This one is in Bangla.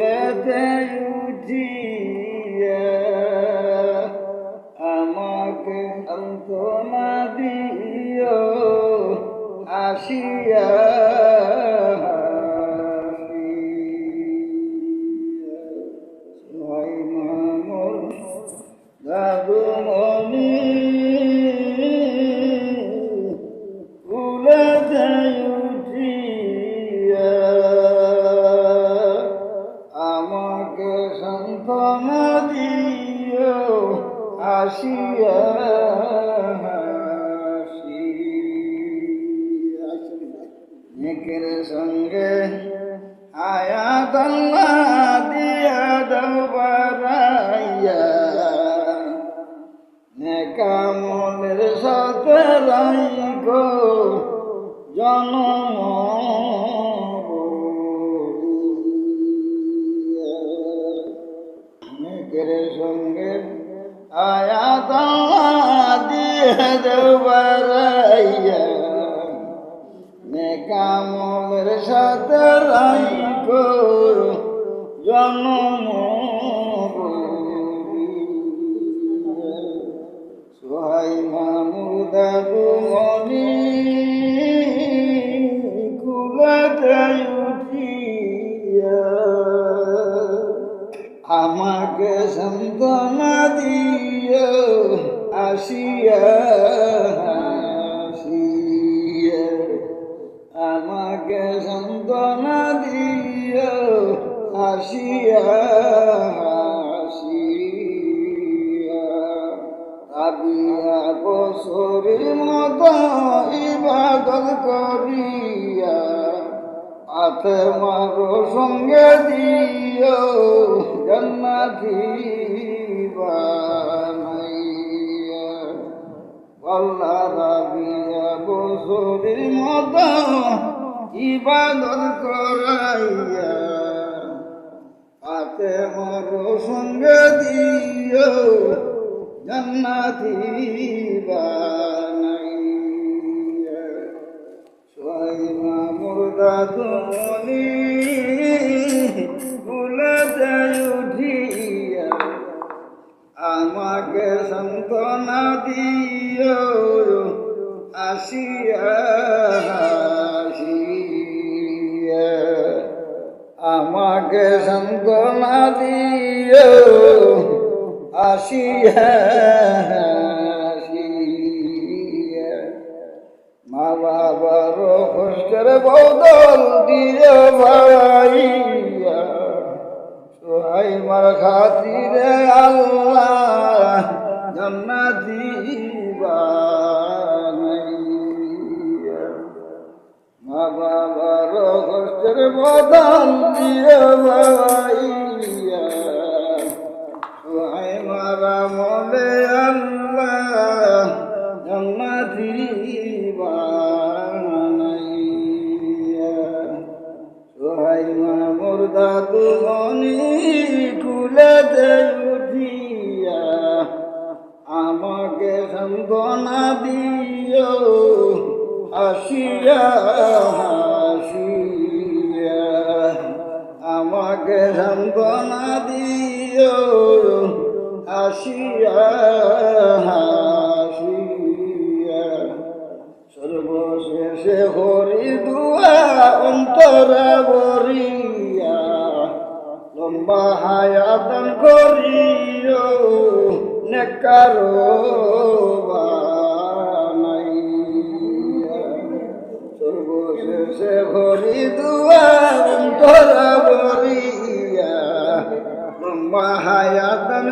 কুলেতে উঠিয়া নেকের সঙ্গে আয়াত আল্লাহ দিয়া দাও বারাইয়া। নেকামলের সাথে রাইগো জনম। নেকের সঙ্গে আয়াত আল্লাহ দিয়ে দেবারাইয়া নেকামলের সাথে রাইগো জনম সোহাই মনি কুলাতে উঠিয়া আমাকে সন্তনা দিও আসিয়া আমাকে সন্তনা দিও আসিয়া আসিয়া আবিয়া বছরের মতো ইবাদত করিয়া হাতে মারো সঙ্গে দিও, জন্নাতি বানাইয়া। আল্লাহ রাবিয়া বছরের মতো ইবাদত করাইয়া হাতে মারো সঙ্গে দিও, জন্নাতি বানাইয়া। সোহাই মামুর দাদুমনি কুলতে উঠিয়া, আমাকে সন্তনা দিও, আসিয়া আমাকে সন্তনা দিও আসিয়া মা বাবার কষ্টের বদল দিয়ে ভাইয়া, সোহাই মার খাতিরে আল্লাহ জান্নাতি মা বাবার কষ্টের বদল দিয়ে ভাইয়া। সোহাই মারা মলে আল্লাহ জান্নাতি বানাইয়া। সোহাই মামুর দাদু মনি কুলেতে উঠিয়া। আমাকে সান্ত্বনা দিও আসিয়া আসিয়া আসিয়া। সর্বশেষে হরি দুয়া অন্তরা বরিয়া লম্বা হায়াতন করিও নেকারো সর্বশেষে হরি দুয়া